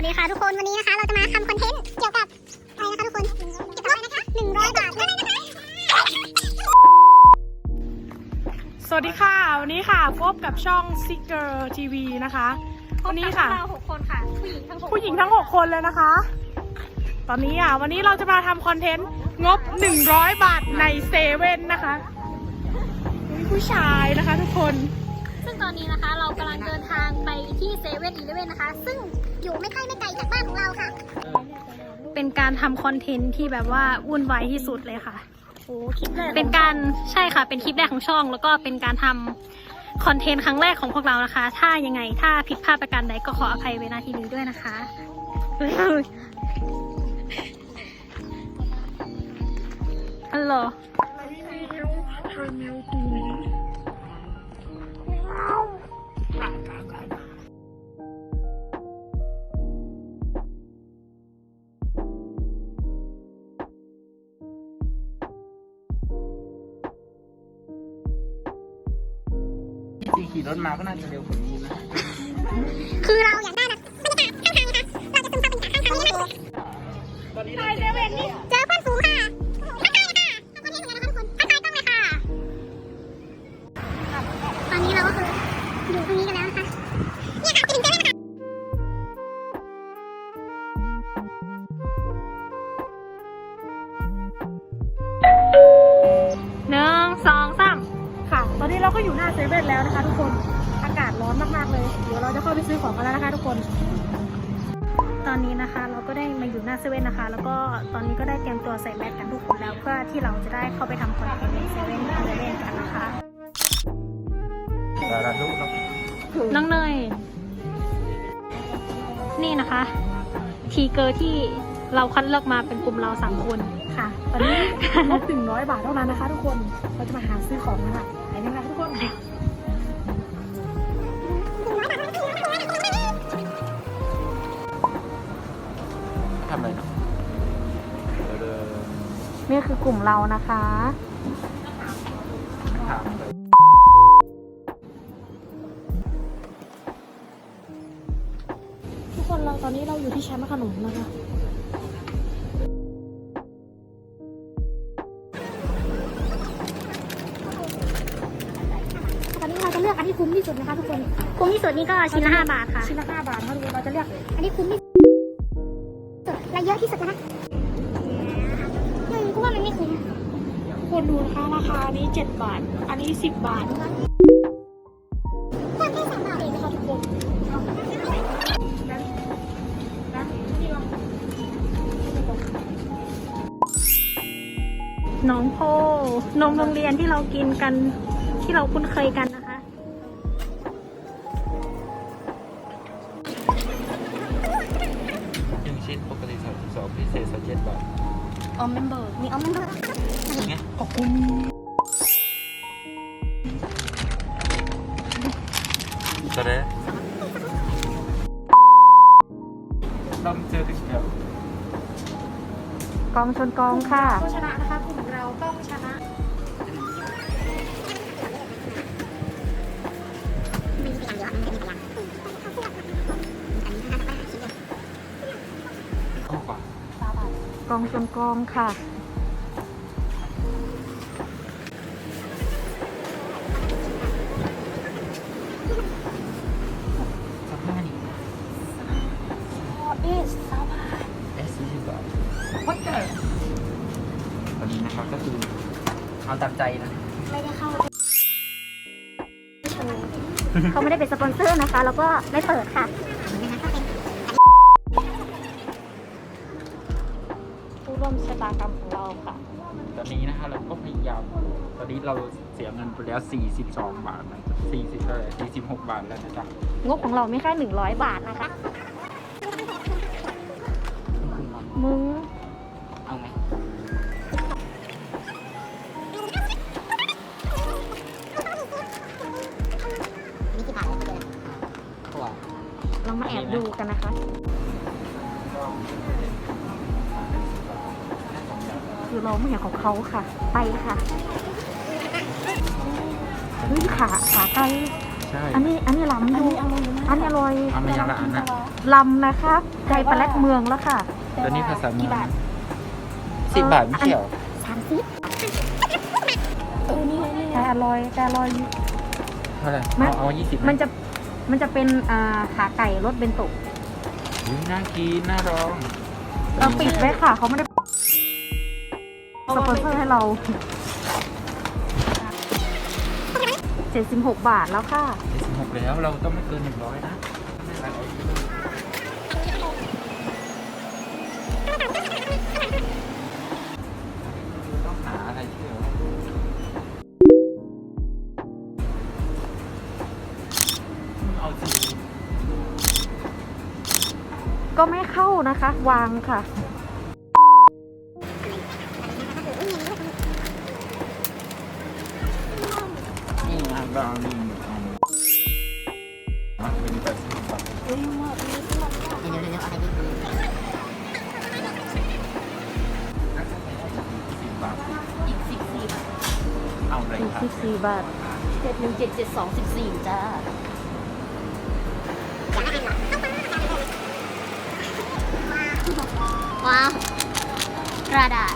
สวัสดีค่ะทุกคนวันนี้นะคะเราจะมาทำคอนเทนต์เกี่ยวกับอะไรนะคะทุกคนเกี่ยวกับอะไรนะคะหนึ่งร้อยบาทอะไรนะคะสวัสดีค่ะ วันนี้ค่ะพบกับช่อง s i g g e r TV นะคะวันนี้ค่ะ เราหกคนค่ะผู้หญิงทั้งหกผู้หญิงทั้ง 6 คนเลยนะคะ ตอนนี้อะวันนี้เราจะมาทำคอนเทนต์งบ 100 บาทในเซเว่นนะคะมีผู้ชายนะคะทุกคน ซึ่งตอนนี้นะคะเรากำลังเดินทางไปที่เซเว่นอีเลเว่นนะคะ ซึ่ง อยู่ไม่ใกล้ไม่ไกลจากบ้านของเราค่ะ เป็นการทำคอนเทนต์ที่แบบว่าวุ่นวายที่สุดเลยค่ะ โอ้คลิปแรกเป็นการใช่ค่ะ เป็นคลิปแรกของช่อง แล้วก็เป็นการทำคอนเทนต์ครั้งแรกของพวกเรานะคะ ถ้ายังไงถ้าผิดพลาดประการใดก็ขออภัยไว้ณที่นี้ด้วยนะคะอัลโหล ที่ขี่รถม ที่เราจะได้เข้าไปทำคอนเทนต์ในเซเว่นเซเว่นกันนะคะแต่ละลูกเราน้องเนย นี่นะคะ ทีเกอร์ที่เราคัดเลือกมาเป็นกลุ่มเราสามคนค่ะ ตอนนี้งบ100บาทเท่านั้นนะคะ ทุกคน เราจะมาหาซื้อของกันค่ะไปกันค่ะทุกคน นี่คือกลุ่มเรานะคะถามทุกคนเราตอนนี้เราอยู่ที่ชั้นขนมนะคะ ตอนนี้เราจะเลือกอันที่คุ้มที่สุดนะคะทุกคน คุ้มที่สุดนี่ก็ชิ้นละห้าบาทค่ะ ชิ้นละ5บาทค่ะทุกคนเราจะเลือกอันนี้คุ้มที่ คนดูนะคะราคานี้ 7 บาท อันนี้ 10 บาทเพิ่มแค่สามบาทเองนะคะทุกคนน้องโพนมโรงเรียนที่เรากินกันที่เราคุ้นเคยกัน เจอถึงเดียวกองชนกองค่ะก็ชนะนะคะกลุ่มเราต้องชนะมีตัวอย่างเดีย เอาตามใจนะ ไม่ได้เข้าเขาไม่ได้เป็นสปอนเซอร์นะคะ แล้วก็ไม่เปิดค่ะผู้ร่วมชะตากรรมของเราค่ะ ตอนนี้นะคะเราก็พยายาม ตอนนี้เราเสียเงินไปแล้ว 42 บาทนะ40เท่าไหร่46 บาทแล้วนะจ๊ะ งบของเราไม่แค่หนึ่งร้อยบาทนะคะ มึง มาแอบดูกันนะคะ คือเราไม่เห็นของเขาค่ะ ไปค่ะเฮ้ยขาขาไก่ใช่ อันนี้อันนี้ล้ำดูอันนี้อร่อยเอามาอย่างละอันนะลำนะคะไก่ปลาแรดเมืองแล้วค่ะตอนนี้ภาษาเมืกี่องบาทสิบบาทไม่ใช่เหรอสามสิบไก่อร่อยไก่อร่อยเท่าไหร่มันเอาเอายี่สิบมันจะ มันจะเป็นอ่าขาไก่รสเบนโตะน่ากินน่าลองเราปิดไว้ค่ะเขาไม่ได้สปอนเซอร์ให้เราเจ็ดสิบหกบาทแล้วค่ะเจ็ดสิบหกแล้วเราต้องไม่เกินหนึ่งร้อยนะ ก็ไม่เข้านะคะ วางค่ะนี่นะบางนี่เอามาเป็นแปดสิบบาทเดี๋ยวเดี๋ยวเดี๋ยวอะไรดีสิบบาทอีกสิบสี่เอาอะไรครับ44บาทเจ็ดหนึ่งเจ็ดเจ็ดสองสิบสี่จ้า ว้าวกระดาษ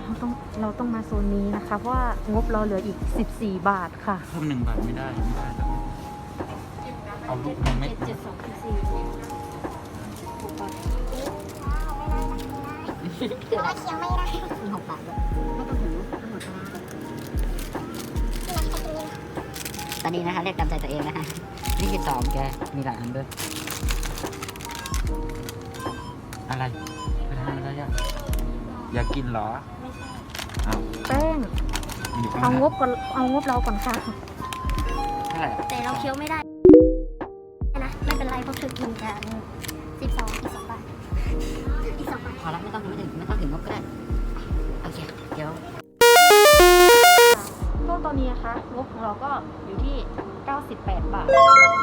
เราต้องเราต้องมาโซนนี้นะคะ เพราะว่างบเราเหลืออีก 14 บาทค่ะเพิ่มหนึ่งบาทไม่ได้ไม่ได้แล้วเอาลูกมันไม่เจ็ดเจ็ดสองสิ หรือว่าเคี้ยวไม่ได้หกบาทไม่ต้องหูทั้งหมดก็ได้ตอนนี้นะคะเรียกตามใจตัวเองนะคะนี่คือสองแกมีหลายอันด้วย อะไรไปทำอะไรอะอยากกินเหรอเอาแป้งอยู่ข้างเอาน้างบก่อนเอางบเราก่อนค่ะเท่าไหร่ แต่เราเคี้ยวไม่ได้ นนี้นะคะงบของเราก็อยู่ที่ 98 บาท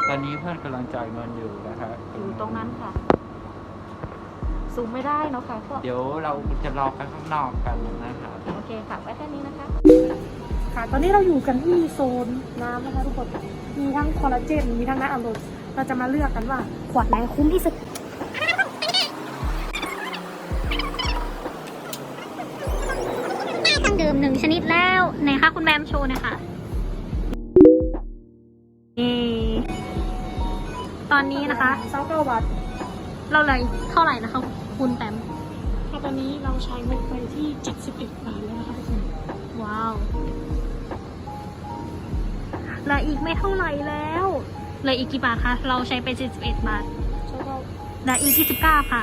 ตอนนี้เพื่อนกำลังจ่ายเงินอยู่นะครับอยู่ตรงนั้นค่ะซูมไม่ได้เนาะค่ะก็เดี๋ยวเราจะรอไปข้างนอกกันนะครับโอเคค่ะ ไว้แค่นี้นะคะ ค่ะ ตอนนี้เราอยู่กันที่โซนน้ำนะคะทุกคนมีทั้งคอลลาเจน มีทั้งน้ำอารมณ์เราจะมาเลือกกันว่าขวดไหนคุ้มที่สุด คะคุณแบมโชว์หนะคะตอนนี้นะคะ เซาเก้าบาทเราเลยเท่าไหร่นะคะ คุณแบมถ้าตอนนี้เราใช้งบไปที่ 71 บาทแล้วนะคะทุกคนว้าวเหลืออีกไม่เท่าไหร่แล้วเหลืออีกกี่บาทคะเราใช้ไป71บาทเซาเก้าเหลืออีก29ค่ะ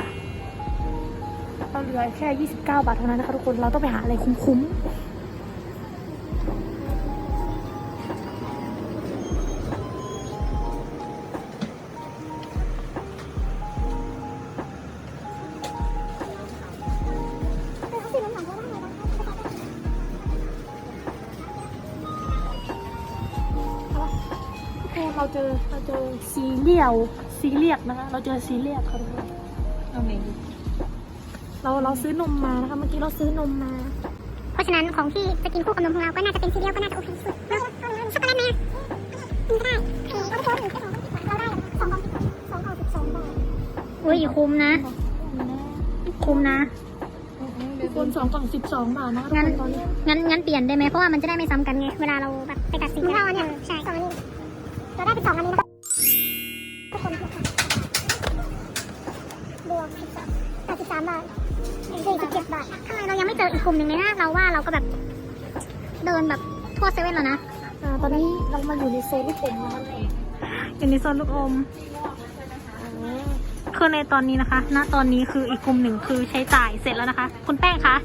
เราเหลือแค่ 29 บาทเท่านั้นนะคะทุกคน เราต้องไปหาอะไรคุ้มๆ เราเจอเราเจอซีเรียลซีเรียลนะคะ เราเจอซีเรียลค่ะทุกคนเอาไหนดีเราเราซื้อนมมานะคะเมื่อกี้เราซื้อนมมา เพราะฉะนั้นของที่จะกินคู่กับนมของเราก็น่าจะเป็นซีเรียลก็น่าจะโอเคที่สุดช็อกโกแลตไหมกินได้คือเราได้เราได้สองกล่องสองกล่องสิบสองบาทอุ้ยคุ้มนะ คุ้มนะทุกคนสองกล่องสิบสองบาทนะคะทุกงั้นคนตอนนี้งั้นงั้นเปลี่ยนได้ไหมเพราะว่ามันจะได้ไม่ซ้ำกันไงเวลาเราแบบไปตัดสินเราเนี่ยใช่สองอันนี้ เราได้ไปสองอันนี้นะคะทุกคนรวมสิบสามแปดสิบสามบาทสี่สิบเจ็ดบาททำไมเรายังไม่เจออีกกลุ่มหนึ่งเลยนะเราว่าเราก็แบบ เดินแบบทั่วเซเว่นแล้วนะอ่าตอนนี้เรามาอยู่ในโซนลูกอมนะคะอยู่ในโซนลูกอมคือในตอนนี้นะคะ ณ ตอนนี้คืออีกกลุ่มหนึ่งคือใช้จ่ายเสร็จแล้วนะคะ คุณแป้งคะ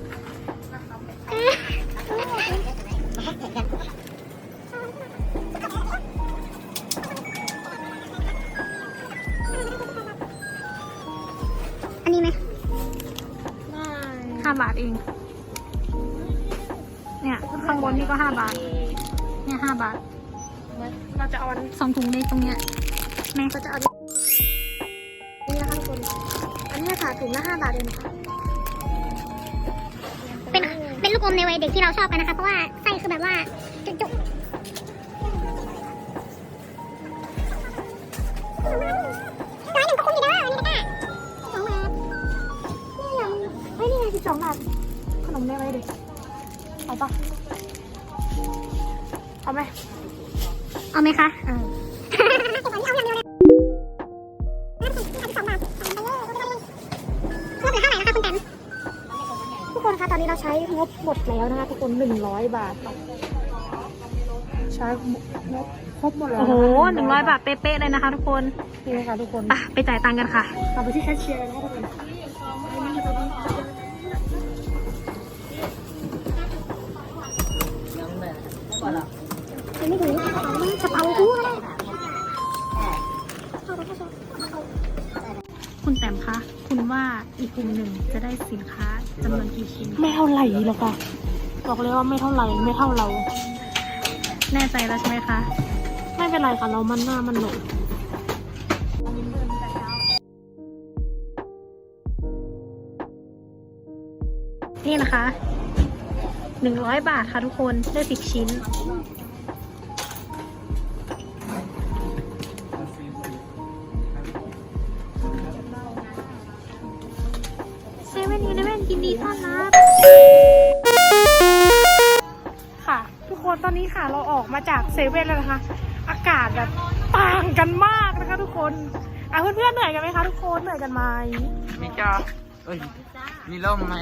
สองถุงในตรงเนี้ยแม่ก็จะเอานี่นะคะทุกคน อันนี้ค่ะถุงละห้าบาทเองคะเป็นเป็นลูกอมในวัยเด็กที่เราชอบกันนะคะ เพราะว่าไส้คือแบบว่าจุก็คุ้มดีแล้วสองบาทขนมในวัยเด็กเอาปะเอาไหมเอาไหมคะอ่า งบหมดแล้วนะคะทุกคนหนึ่งร้อยบาทใช้งบครบหมดแล้วโอ้โหหนึ่งร้อยบาทเป๊ะๆเลยนะคะ ทุกคนนี่ค่ะทุกคนไปจ่ายตังค์กันค่ะเอาไปที่แคชเชียร์นะคะทุกคนไม่ถึงกระเป๋าคู่ก็ได้คุณแต้มคะ คุณว่าอีกกลุ่มหนึ่งจะได้สินค้า จำนวนกี่ชิ้น ไม่เท่าไหร่หรอกค่ะบอกเลยว่าไม่เท่าไหร่ไม่เท่าเรา แน่ใจแล้วใช่ไหมคะ ไม่เป็นไรค่ะเรามันหน้ามันหนกนี่นะคะหนึ่งร้อยบาทค่ะทุกคนได้สิบชิ้นาจากเซเว่นแล้วนะคะ อากาศแบบต่างกันมากนะคะทุกคนอะเพื่อนๆเหนื่อยกันไหมคะทุกคนเหนื่อยกันไหมมีจ้าเอ้ยมีร่มไหม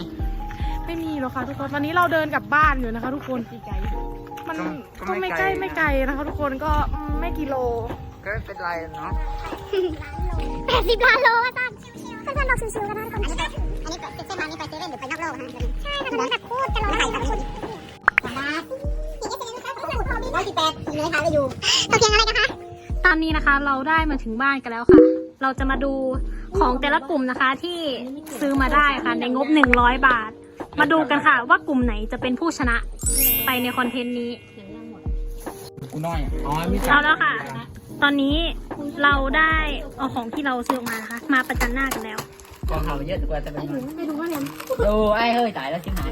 ไม่มีหรอกค่ะทุกคนวันนี้เราเดินกลับบ้านอยู่นะคะ ทุกคนมันก็ไม่ใกล้ไม่ไกลนะคะ ทุกคนก็ไม่กิโลก็เป็นไรเนาะแปดสิบล้านโลอาจารย์เพื่อนๆเราชิวๆกันนะทุกคนอันนี้เส้นทางนี้ไปเซเว่นหรือไปนอกโลกใช่ค่ะแบบโคตรจะลอยไหลแบด ร้อยสิบแปดอยู่นทางก็อยู่ตกเพียงอะไรนะคะ ตอนนี้นะคะเราได้มาถึงบ้านกันแล้วค่ะ เราจะมาดูของแต่ละกลุ่มนะคะที่ซื้อมาได้ค่ะในงบหนึ่งร้อยบาท มาดูกันค่ะว่ากลุ่มไหนจะเป็นผู้ชนะไปในคอนเทนต์นี้เอาแล้วค่ะ ตอนนี้เราได้เอาของที่เราซื้อมานะคะ มาประจันหน้ากันแล้ว กองเขาเยอะแต่กว่าจะเป็นไม่รู้ว่าเนี่ยโอ้ไอ้เฮ้ยตายแล้วชิบหาย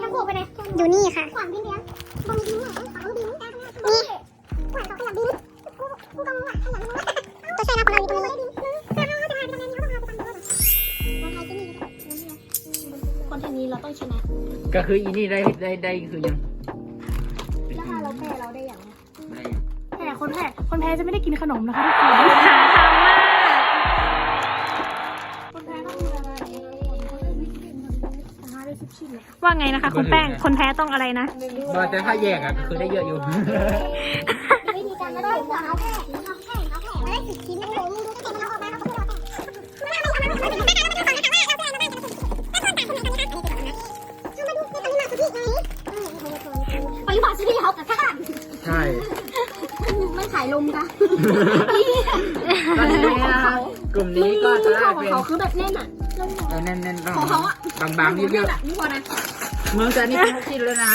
น้ำโขกไปไหนอยู่นี่ค่ะขวานพี่เลี้ยงบังทีหนูขาดี นี่หวอกขยับดินกูกูก็หวานขยับดินก็ใช่นะของเราอยู่ตรงนี้คอนเทนต์นี้เราต้องชนะก็คืออีนี่ได้ได้ได้คือยังแล้วถ้าเราแพ้เราได้อย่างไรแพ้คนแพ้คนแพ้จะไม่ได้กินขนมนะคะทุกคน ว่าไงนะคะ คุณแป้งคนแพ้ต้องอะไรนะแต่ถ้าแยกอะคือได้เยอะอยู่ วิธีกขาแค่เขาแค่เขาแค่มาได้สิบชิ้นโอ้โหดูดูก็เจ็บมันออกมาเขาพูดเราไปบอกชื่อเขากับข้านใช่ไม่ขายลมจ้ะตอนนี้นะคะกลุ่มนี้ก็จะได้เป็นของเขาคือแบบแน่นอะแน่นแน่นของเขาอะบางๆเยอะๆแบบนี้พอนะ เมืองจะนี่เป็นชิ้นแล้วนะ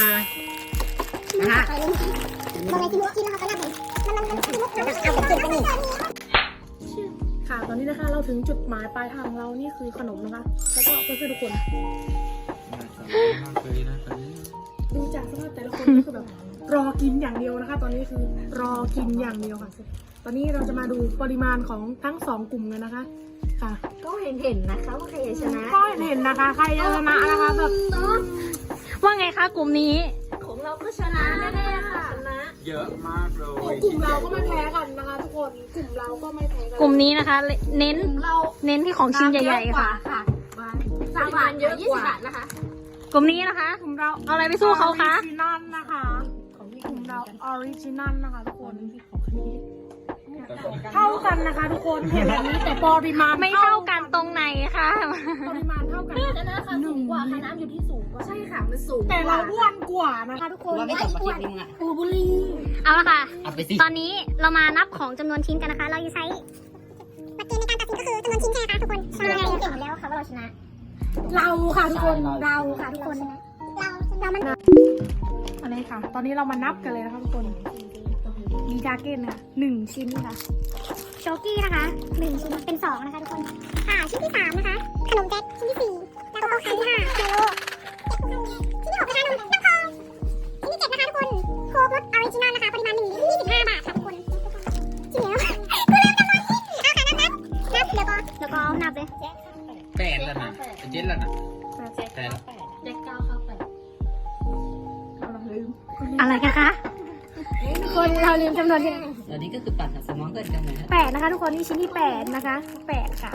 นะฮะขายลมบางไงที่รู้กินแล้วเขาก็น่าเป็นมันมันมันมันเอาแบบกินไปนี่ค่ะตอนนี้นะคะเราถึงจุดหมายปลายทางของเรานี่คือขนมนะคะแล้วก็เพื่อนๆทุกคนเคยนะเคยดูจากสภาพแต่ละคนก็คือแบบรอกินอย่างเดียวนะคะ ตอนนี้คือรอกินอย่างเดียวค่ะ ตอนนี้เราจะมาดูปริมาณของทั้งสองกลุ่มกันนะคะค่ะก็เห็นเห็นนะคะว่าใครจะชนะก็เห็นนะคะ ใครจะชนะนะคะแบบ ว่าไงคะกลุ่มนี้ ของเราก็ชนะแน่ๆค่ะชนะ เยอะมากเลย กลุ่มเราก็ไม่แพ้กันนะคะทุกคน กลุ่มเราก็ไม่แพ้กันกลุ่มนี้นะคะ เน้นเราเน้นที่ของชิ้นใหญ่ๆค่ะ สามบาทเยอะกว่านะคะ กลุ่มนี้นะคะกลุ่มเราเอาอะไรไปสู้เขาคะ ออริจินอลนะคะกลุ่มเราออริจินอลนะคะทุกคน เท่ากันนะคะทุกคนเห็นแบบนี้แต่ปริมาณไม่เท่ากันตรงไหนคะปริมาณเท่ากันชนะค่ะสูงกว่าค่ะน้ำอยู่ที่สูงกว่าใช่ค่ะมันสูงแต่เราอ้วนกว่านะคะทุกคนว่าไม่จบกับคลิปนี้มึงอะปูบุรีเอาละค่ะเอาไปสิตอนนี้เรามานับของจำนวนชิ้นกันนะคะ เราจะใช้หลักเกณฑ์ในการตัดสินก็คือจำนวนชิ้นใช่ไหมคะทุกคนใช่เก่งแล้วค่ะว่าเราชนะ เราค่ะทุกคนเราค่ะทุกคนเราเรามันอะไรค่ะ ตอนนี้เรามานับกันเลยนะคะทุกคน มีดาเก้นค่ะหนึ่งชิ้นค่ะโชกี้นะคะหนึ่งชิ้นเป็นสองนะคะทุกคน ค่ะชิ้นที่สามนะคะ ขนมแจ็คชิ้นที่สี่แล้วก็ชิ้นที่ห้าเมโลชิ้นที่หกนะคะนมน้ำพองชิ้นที่เจ็ดนะคะทุกคนโค้กรสออริจินอลนะคะ ปริมาณหนึ่งลิตรยี่สิบห้าบาทค่ะทุกคนจริงแล้วกูลืมจำนวนชิ้นเอาค่ะนับนับนับแล้วก็แล้วก็นับเลยแปดแล้วนะเจ็ดแล้วนะแปดอะไรกันคะ คนเราลืมจำนวนที่ตอนนี้ก็คือปัดสมองเกินกันเลยนะแปดนะคะ ทุกคนนี่ชิ้นที่แปดนะคะแปดค่ะ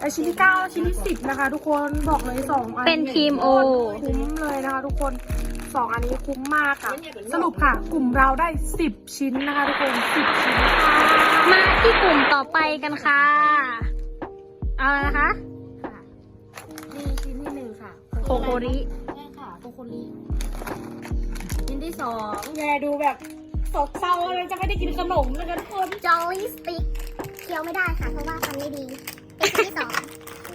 ไอชิ้นที่เก้าชิ้นที่สิบนะคะ ทุกคนบอกเลยสองอันเป็นทีมโอ คุ้มเลยนะคะ ทุกคนสองอันนี้คุ้มมากค่ะ สรุปค่ะ กลุ่มเราได้สิบชิ้นนะคะ ทุกคนสิบชิ้นค่ะมาที่กลุ่มต่อไปกันค่ะ เอาละนะคะนี่ชิ้นที่หนึ่งค่ะโคโคริ ใช่ค่ะโคโคลีชิ้นที่ สองแย่ดูแบบโศกเศร้าเลยจะไม่ได้กินขนมนะคะทุกคนจอลลี่สติ๊กเคี้ยวไม่ได้ค่ะเพราะว่าฟันไม่ดี เป็นชิ้นที่สอง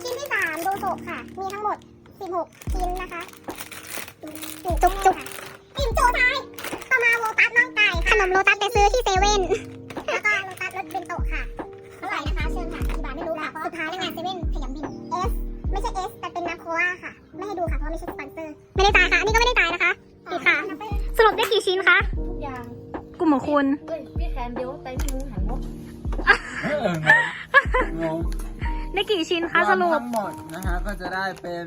ชิ้นที่สามโดโซค่ะ มีทั้งหมด16ชิ้นนะคะจุกจุกจุกอิ่มโจท้ายต่อมาโลตัสน่องไก่ขนมโลตัสไปซื้อที่เซเว่นแล้วก็โลตัสรถเบนโตะค่ะเท่าไหร่นะคะเชิญค่ะกี่บาทไม่รู้ค่ะสุดท้ายแล้วงานเซเว่นขยำบิน S ไม่ใช่ S แต่เป็นน้ำโคลาค่ะ ไม่ให้ดูค่ะเพราะไม่ใช่สปอนเซอร์ไม่ได้จ่ายค่ะอันนี้ก็ไม่ได้จ่ายนะคะ รุปได้กี่ชิ้นคะ ทุกอย่างกลุ่มของคุณ เอ้ยพี่แคนเดียวไปพี่มุ้งหันงบเอองงงได้กี่ชิ้นคะสรุปทั้งหมดนะฮะก็จะได้เป็น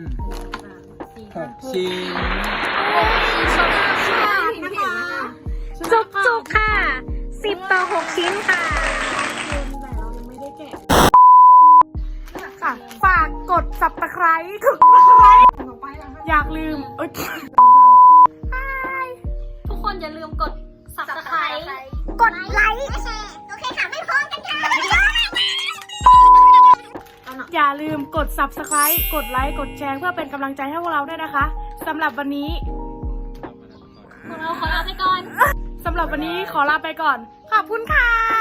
หกชิ้นจุกจุกๆค่ะสิบต่อหกชิ้นค่ะ ค่ะ ฝากกด subscribe กด subscribe อยากลืมเอ้ย subscribe กดไลค์ กดแชร์เพื่อเป็นกำลังใจให้พวกเราด้วยนะคะสำหรับวันนี้พวกเราขอลาไปก่อนสำหรับวันนี้ขอลาไปก่อน ขอบคุณค่ะ